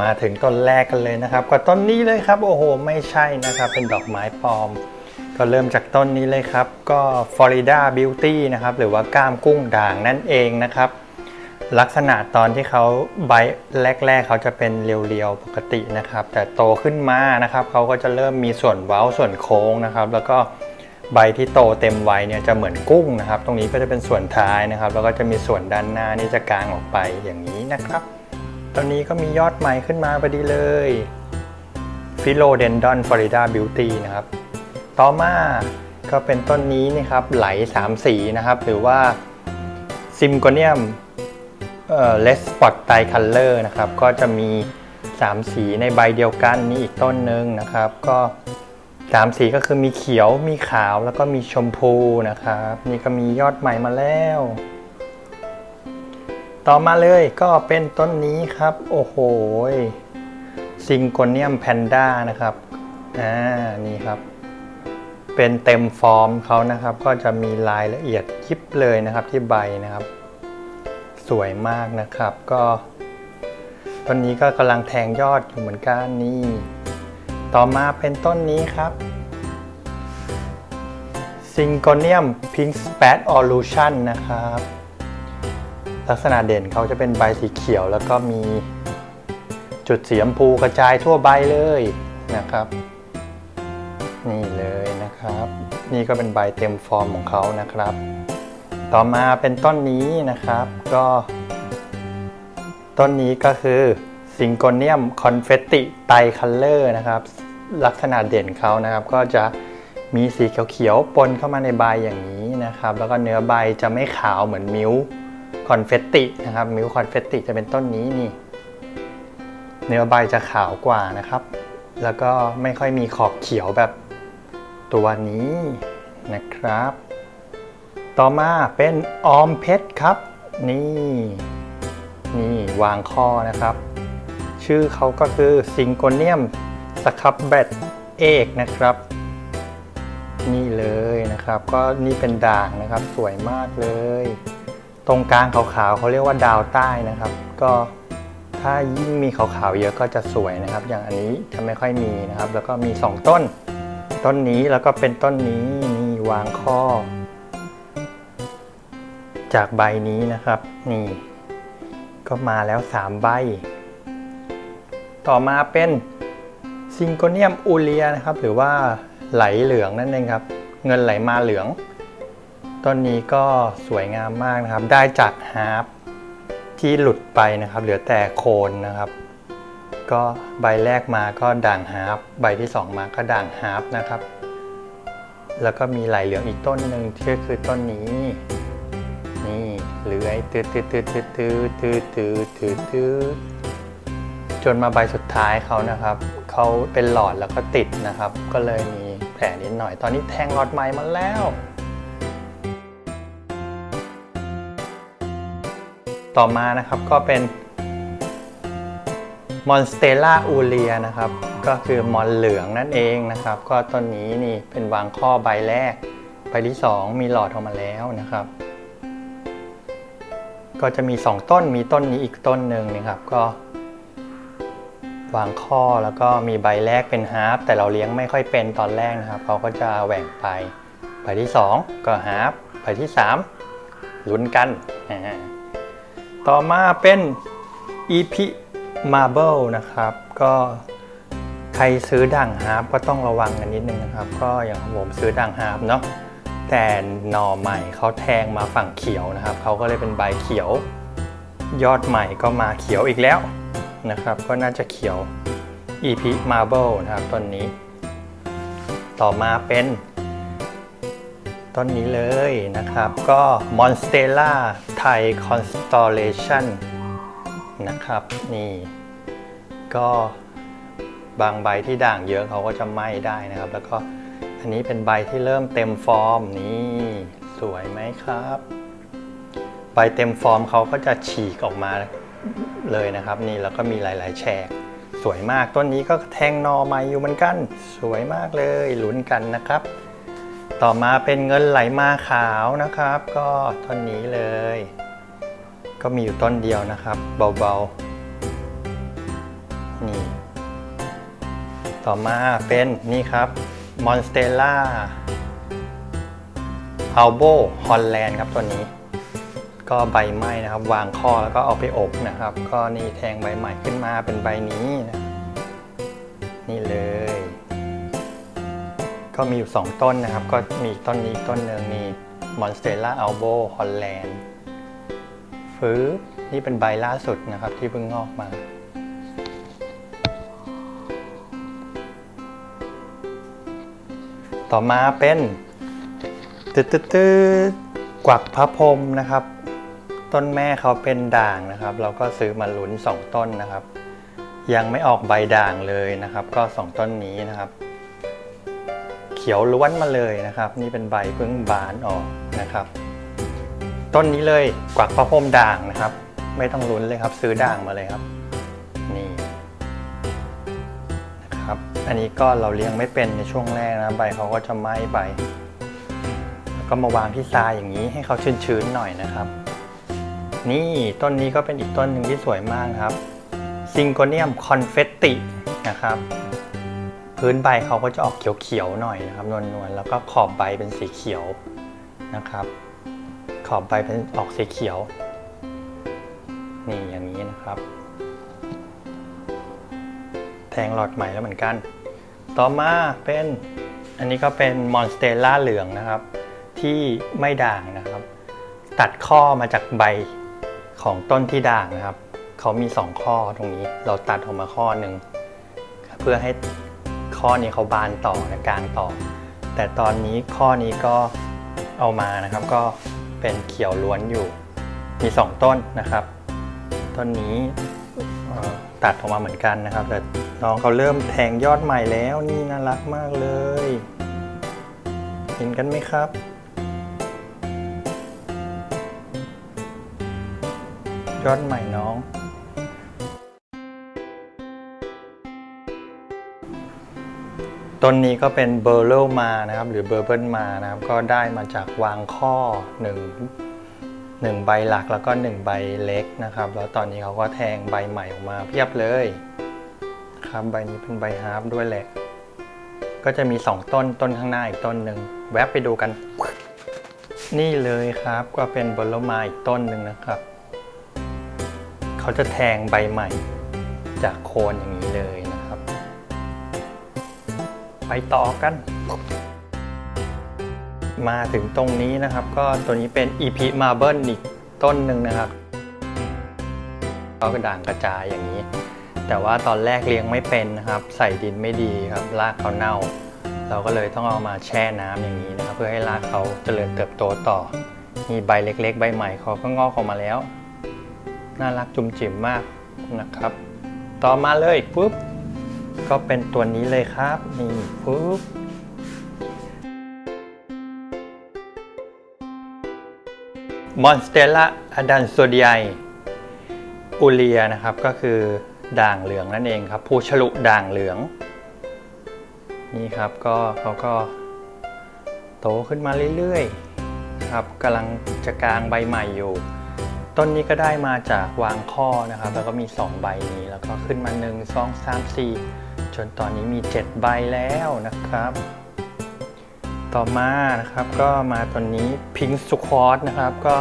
มาถึงต้นแรกกันเลยนะครับก็ต้นนี้เลยครับ โอ้โห ไม่ใช่นะครับ เป็นดอกไม้ปลอม ก็เริ่มจากต้นนี้เลยครับ ก็ Florida Beauty นะครับ หรือว่าก้ามกุ้งด่างนั่นเองนะครับ ลักษณะตอนที่เขาใบแรก ๆ เขาจะเป็นเรียวๆปกตินะครับ แต่โตขึ้นมานะครับเขาก็จะเริ่มมีส่วนเว้าส่วนโค้งนะครับ แล้วก็ใบที่โตเต็มวัยเนี่ยจะเหมือนกุ้งนะครับ ตรงนี้ก็จะเป็นส่วนท้ายนะครับ แล้วก็จะมีส่วนด้านหน้านี่จะกางออกไปอย่างนี้นะครับ ตอนนี้ก็มียอดใหม่ขึ้นมาพอดีเลยฟิโลเดนดอนฟลอริดาบิวตี้นะครับ ต่อมาก็เป็นต้นนี้นี่ครับไหล 3 สีนะครับ หรือว่าซิมโกเนียมเลสปอตไตคัลเลอร์นะครับ ก็จะมี 3 สีในใบเดียวกันนี่อีกต้นหนึ่งนะครับ ก็ 3 สีก็คือมีเขียวมีขาวแล้วก็มีชมพูนะครับ นี่ก็มียอดใหม่มาแล้ว ต่อมาเลยก็เป็นต้นนี้ครับ โอ้โหซิงโกเนียมแพนด้านะครับอ่านี่ครับ เป็นเต็มฟอร์มเขานะครับ ก็จะมีรายละเอียดยิบเลยนะครับที่ใบนะครับ สวยมากนะครับ ก็ต้นนี้ก็กำลังแทงยอดอยู่เหมือนกันนี่ ต่อมาเป็นต้นนี้ครับซิงโกเนียมพิงค์สเปดออลูชันนะครับ ลักษณะเด่นเขาจะเป็นใบสีเขียว แล้วก็มีจุดสีชมพูกระจายทั่วใบเลยนะครับ นี่เลยนะครับ นี่ก็เป็นใบเต็มฟอร์มของเขานะครับ ต่อมาเป็นต้นนี้นะครับ ก็ ต้นนี้ก็คือซิงโกเนียมคอนเฟตติไตคัลเลอร์นะครับ ลักษณะเด่นเขานะครับ ก็จะมีสีเขียวๆปนเข้ามาในใบอย่างนี้นะครับ แล้วก็เนื้อใบจะไม่ขาวเหมือนมิ้ว คอนเฟตตินะครับมิวคอนเฟตติจะเป็นต้นนี้นี่ เนื้อใบจะขาวกว่านะครับ แล้วก็ไม่ค่อยมีขอบเขียวแบบตัวนี้นะครับ ต่อมาเป็นออมเพชรครับ นี่ นี่วางข้อนะครับ ชื่อเขาก็คือซิงโกเนียมสครับเบตเอกนะครับนี่เลยนะครับ ก็นี่เป็นด่างนะครับสวยมากเลย ตรงกลางขาวๆเขาเรียกว่าดาวใต้นะครับ ก็ถ้ายิ่งมีขาวๆเยอะก็จะสวยนะครับ อย่างอันนี้จะไม่ค่อยมีนะครับ แล้วก็มี 2 ต้น ต้นนี้แล้วก็เป็นต้นนี้นี่วางข้อ จากใบนี้นะครับ นี่ ก็มาแล้ว 3 ใบ ต่อมาเป็นซิงโกเนียมอูเลียนะครับ หรือว่าไหลเหลืองนั่นเองครับ เงินไหลมาเหลือง ต้นนี้ก็สวยงามมากนะครับ ได้จากฮาร์ปที่หลุดไปนะครับ เหลือแต่โคนนะครับ ก็ใบแรกมาก็ด่างฮาร์ปใบที่ 2 มาก็ด่างฮาร์ปนะครับ แล้วก็มีไหลเหลืองอีกต้นหนึ่งที่คือต้นนี้นี่เลื้อยตืดตืดตืดตืดตืดตืดตืดตืดตืดจนมาใบสุดท้ายเขานะครับเขาเป็นหลอดแล้วก็ติดนะครับ ก็เลยมีแผลนิดหน่อย ตอนนี้แทงหลอดใหม่มาแล้ว ต่อมานะครับก็เป็นมอนสเตล่าอูเลียนะครับ ก็คือมอนเหลืองนั่นเองนะครับ ก็ต้นนี้นี่เป็นวางข้อใบแรก ใบที่ 2 มีหลอดออกมาแล้วนะครับ ก็จะมี 2 ต้นมีต้นนี้อีกต้นหนึ่งนะครับก็ วางข้อแล้วก็มีใบแรกเป็นฮาร์ปแต่เราเลี้ยงไม่ค่อยเป็นตอนแรกนะครับเขาก็จะแหว่งไป ใบที่ 2 ก็ฮาร์ปใบที่ 3ลุ้นกันอ่า ต่อมาเป็น EP Marble นะครับ ก็ใครซื้อด่างฮาร์ปก็ต้องระวังกันนิดนึงนะครับ ก็อย่างผมซื้อด่างฮาร์ปเนาะแต่หน่อใหม่เขาแทงมาฝั่งเขียวนะครับเขาก็เลยเป็นใบเขียว ยอดใหม่ก็มาเขียวอีกแล้วนะครับ ก็น่าจะเขียว EP Marble นะครับต้นนี้ ต่อมาเป็น ต้นนี้เลยนะครับ ก็ Monstella Thai Constellation นะครับ นี่ ก็บางใบที่ด่างเยอะเขาก็จะไหม้ได้นะครับ แล้วก็อันนี้เป็นใบที่เริ่มเต็มฟอร์มนี่สวยไหมครับ ใบเต็มฟอร์มเขาก็จะฉีกออกมาเลยนะครับ นี่แล้วก็มีหลาย ๆ แฉกสวยมากต้นนี้ก็แทงนอใหม่อยู่เหมือนกัน สวยมากเลยลุ้นกันนะครับ ต่อมาเป็นเงินไหลมาขาวนะครับ ก็ต้นนี้เลย ก็มีอยู่ต้นเดียวนะครับ เบาๆ นี่ ต่อมาเป็นนี่ครับมอนสเตล่าอัลโบฮอลแลนด์ครับตัวนี้ ก็ใบไหม้นะครับ วางข้อแล้วก็เอาไปอบนะครับ ก็นี่แทงใบใหม่ขึ้นมาเป็นใบนี้นะนี่เลย ก็มีอยู่ 2 ต้นนะครับ ก็มีต้นนี้ต้นหนึ่งนี่มอนสเตล่าอัลโบฮอลแลนด์ฟื้นี่เป็นใบล่าสุดนะครับที่เพิ่งงอกมา ต่อมาเป็นตืดตืดตืดกวักพระพรมนะครับ ต้นแม่เขาเป็นด่างนะครับ เราก็ซื้อมาลุ้นสองต้นนะครับ ยังไม่ออกใบด่างเลยนะครับ ก็สองต้นนี้นะครับ ขียวล้วนมาเลยนะครับ นี่เป็นใบเพิ่งบานออกนะครับ ต้นนี้เลยกวักพระพรมด่างนะครับ ไม่ต้องลุ้นเลยครับ ซื้อด่างมาเลยครับ นี่นะครับ อันนี้ก็เราเลี้ยงไม่เป็นในช่วงแรกนะใบเขาก็จะไหม้ใบแล้วก็มาวางที่ทรายอย่างนี้ให้เขาชื้นๆหน่อยนะครับ นี่ต้นนี้ก็เป็นอีกต้นหนึ่งที่สวยมากครับซิงโกเนียมคอนเฟตตินะครับ พื้นใบเขาก็จะออกเขียวๆหน่อยนะครับนวลๆแล้วก็ขอบใบเป็นสีเขียวนะครับ ขอบใบเป็นออกสีเขียว นี่อย่างนี้นะครับ แทงหลอดใหม่แล้วเหมือนกัน ต่อมาเป็นอันนี้ก็เป็นมอนสเตล่าเหลืองนะครับ ที่ไม่ด่างนะครับ ตัดข้อมาจากใบของต้นที่ด่างนะครับ เขามีสองข้อตรงนี้เราตัดออกมาข้อหนึ่งเพื่อให้ ข้อนี้เขาบานต่อนะกลางต่อ แต่ตอนนี้ข้อนี้ก็เอามานะครับก็เป็นเขียวล้วนอยู่มีสองต้นนะครับ ต้นนี้ตัดออกมาเหมือนกันนะครับ แต่น้องเขาเริ่มแทงยอดใหม่แล้วนี่น่ารักมากเลย เห็นกันไหมครับ ยอดใหม่น้อง ต้นนี้ก็เป็นเบอร์เรลมานะครับ หรือเบอร์เบิลมานะครับ ก็ได้มาจากวางข้อหนึ่งหนึ่งใบหลักแล้วก็หนึ่งใบเล็กนะครับ แล้วตอนนี้เขาก็แทงใบใหม่ออกมาเพียบเลยครับใบนี้เป็นใบฮาร์ฟด้วยแหละ ก็จะมี 2 ต้นต้นข้างหน้าอีกต้นหนึ่งแวะไปดูกัน นี่เลยครับก็เป็นเบอร์เรลมาอีกต้นหนึ่งนะครับ เขาจะแทงใบใหม่ จากโคนอย่างนี้เลย ไปต่อกัน มาถึงตรงนี้นะครับ ก็ตัวนี้เป็น EP Marble อีกต้นหนึ่งนะครับก็กระด่างกระจายอย่างนี้ แต่ว่าตอนแรกเลี้ยงไม่เป็นนะครับ ใส่ดินไม่ดีครับรากเขาเน่า เราก็เลยต้องเอามาแช่น้ำอย่างนี้นะครับ เพื่อให้รากเขาเจริญเติบโตต่อ มีใบเล็ก ๆ ใบใหม่เขาก็งอกออกมาแล้ว น่ารักจุ่มจิ๋มมากนะครับ ต่อมาเลยปุ๊บ ก็เป็นตัวนี้เลยครับ นี่ปุ๊บมอนสเตล่าอดันโซเดียอูเลียนะครับก็คือด่างเหลืองนั่นเองครับ ผู้ฉลุด่างเหลือง นี่ครับก็เขาก็โตขึ้นมาเรื่อยๆครับกำลังจะกลางใบใหม่อยู่ ต้นนี้ก็ได้มาจากวางข้อนะครับ แล้วก็มี 2 ใบนี้แล้วก็ขึ้นมา 1 2 3 4 จนตอนนี้มี 7 ใบแล้วนะครับ ต่อมานะครับก็มาตัวนี้พิงค์สุคอสนะครับ ก็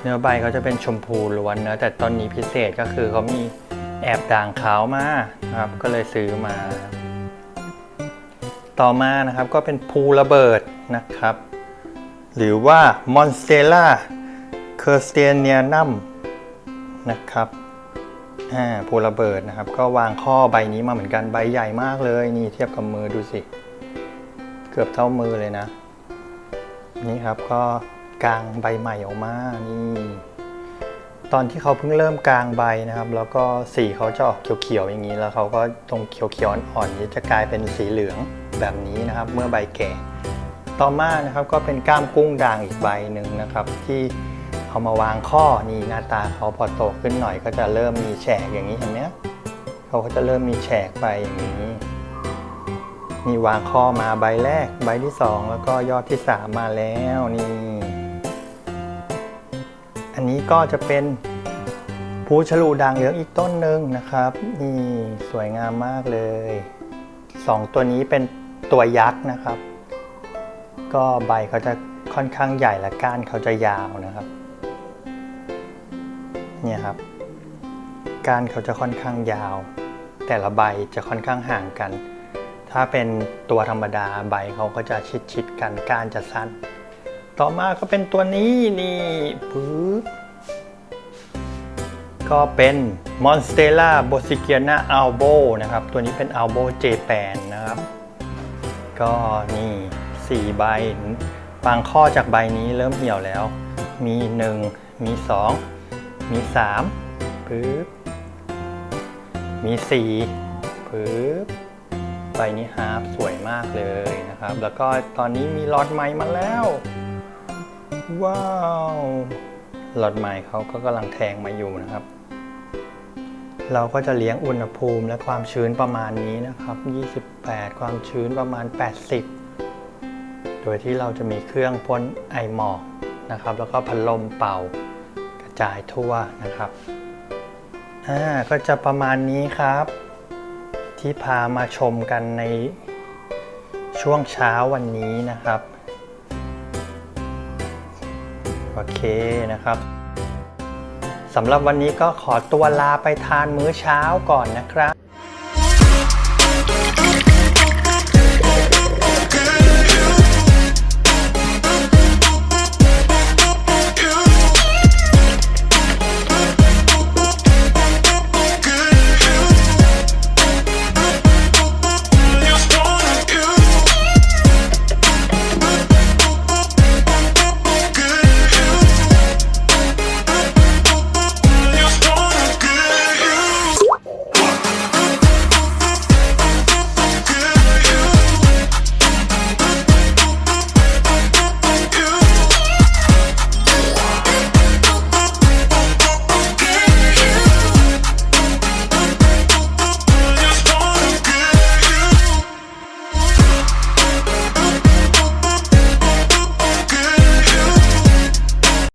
เนื้อใบเขาจะเป็นชมพูล้วนเนะแต่ต้นนี้พิเศษก็คือเขามีแอบด่างขาวมานะครับ ก็เลยซื้อมา ต่อมานะครับก็เป็นภูระเบิดนะครับ หรือว่ามอนสเตล่าเคอร์สเตเนียนัมนะครับ อ่าภูระเบิดนะครับ ก็วางข้อใบนี้มาเหมือนกันใบใหญ่มากเลย นี่เทียบกับมือดูสิ เกือบเท่ามือเลยนะ นี่ครับก็กลางใบใหม่ออกมานี่ตอนที่เขาเพิ่งเริ่มกลางใบนะครับ แล้วก็สีเขาจะออกเขียวๆอย่างนี้แล้วเขาก็ตรงเขียวๆอ่อนๆนี้จะกลายเป็นสีเหลืองแบบนี้นะครับ เมื่อใบแก่ ต่อมานะครับก็เป็นก้ามกุ้งด่างอีกใบหนึ่งนะครับ ที่ เอามาวางข้อนี่หน้าตาเขาพอโตขึ้นหน่อยก็จะเริ่มมีแฉกอย่างนี้เห็นไหมเขาก็จะเริ่มมีแฉกไปอย่างนี้นี่วางข้อมาใบแรก ใบที่ 2 แล้วก็ยอดที่ 3 มาแล้วนี่อันนี้ก็จะเป็นภูฉลูด่างเหลืองอีกต้นหนึ่งนะครับนี่สวยงามมากเลยสองตัวนี้เป็นตัวยักษ์นะครับ ก็ใบเขาจะค่อนข้างใหญ่และก้านเขาจะยาวนะครับ เนี่ยครับก้านเขาจะค่อนข้างยาว แต่ละใบจะค่อนข้างห่างกัน ถ้าเป็นตัวธรรมดาใบเขาก็จะชิดชิดๆกันก้านจะสั้น ต่อมาก็เป็นตัวนี้นี่ปึ๊บก็เป็น Monstera b o s i g i a n a albo นะครับ ตัวนี้เป็น albo Japan นะครับ ก็นี่ 4 ใบบางข้อจากใบนี้เริ่มเหี่ยวแล้ว มี 1 มี 2 มี3ปึ๊บมี4ปึ๊บใบนี้ฮาร์ปสวยมากเลยนะครับ แล้วก็ตอนนี้มีหลอดใหม่มาแล้ว ว้าวหลอดใหม่เขาก็กำลังแทงมาอยู่นะครับ เราก็จะเลี้ยงอุณหภูมิและความชื้นประมาณนี้นะครับ 28 ความชื้นประมาณ 80 โดยที่เราจะมีเครื่องพ่นไอหมอกนะครับ แล้วก็พัดลมเป่า จายทั่วนะครับอ่าก็จะประมาณนี้ครับ ที่พามาชมกันในช่วงเช้าวันนี้นะครับ โอเคนะครับสำหรับวันนี้ก็ขอตัวลาไปทานมื้อเช้าก่อนนะครับ